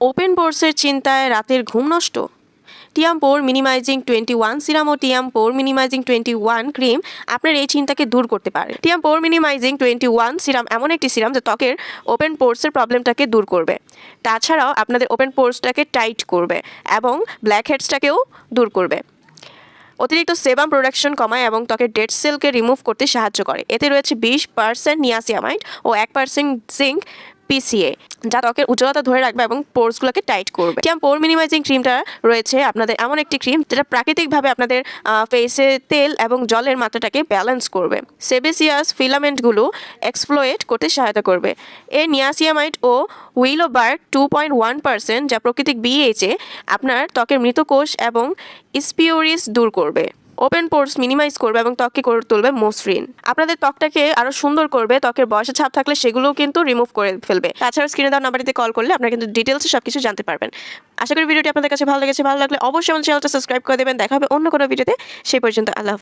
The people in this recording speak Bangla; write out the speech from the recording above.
ওপেন পোর্সের চিন্তায় রাতের ঘুম নষ্ট। Tiam pore minimizing twenty one serum ও Tiam pore minimizing twenty one cream আপনার এই চিন্তাকে দূর করতে পারে। Tiam pore minimizing twenty one serum এমন একটি সিরাম যা ত্বকের ওপেন পোর্সের প্রবলেমটাকে দূর করবে। তাছাড়াও আপনাদের ওপেন পোর্সটাকে টাইট করবে এবং ব্ল্যাক হেডসটাকেও দূর করবে। অতিরিক্ত সেবাম প্রোডাকশন কমায় এবং ত্বকের ডেড সেলকে রিমুভ করতে সাহায্য করে। এতে রয়েছে বিশ পার্সেন্ট নিয়াসিয়ামাইড ও এক পার্সেন্ট জিঙ্ক পিসিএ যা ত্বকের উজ্জ্বলতা ধরে রাখবে এবং পোর্সগুলোকে টাইট করবে। টিয়াম পোর মিনিমাইজিং ক্রিমটা রয়েছে আপনাদের এমন একটি ক্রিম যেটা প্রাকৃতিকভাবে আপনাদের ফেসে তেল এবং জলের মাত্রাটাকে ব্যালেন্স করবে। সেবেসিয়াস ফিলামেন্টগুলো এক্সপ্লোয়েট করতে সহায়তা করবে। এর নিয়াসিয়ামাইট ও willow bark two point one percent যা প্রকৃতিক বিএইচে আপনার ত্বকের মৃত কোষ এবং স্পিওরিস দূর করবে। ওপেন পোর্স মিনিমাইজ করবে এবং ত্বককে করে তুলবে মসৃণ। আপনাদের ত্বকটাকে আরও সুন্দর করবে, ত্বকের বয়সের ছাপ থাকলে সেগুলোও কিন্তু রিমুভ করে ফেলবে। তাছাড়া স্ক্রিনে দেওয়া নাম্বারটিতে কল করলে আপনারা কিন্তু ডিটেলসে সব কিছু জানতে পারবেন। আশা করি ভিডিওটি আপনাদের কাছে ভালো লেগেছে, ভালো লাগলে অবশ্যই আমার চ্যানেলটা সাবস্ক্রাইব করে দেবেন। দেখা হবে অন্য কোনো ভিডিওতে সেই পর্যন্ত আল্লাহ।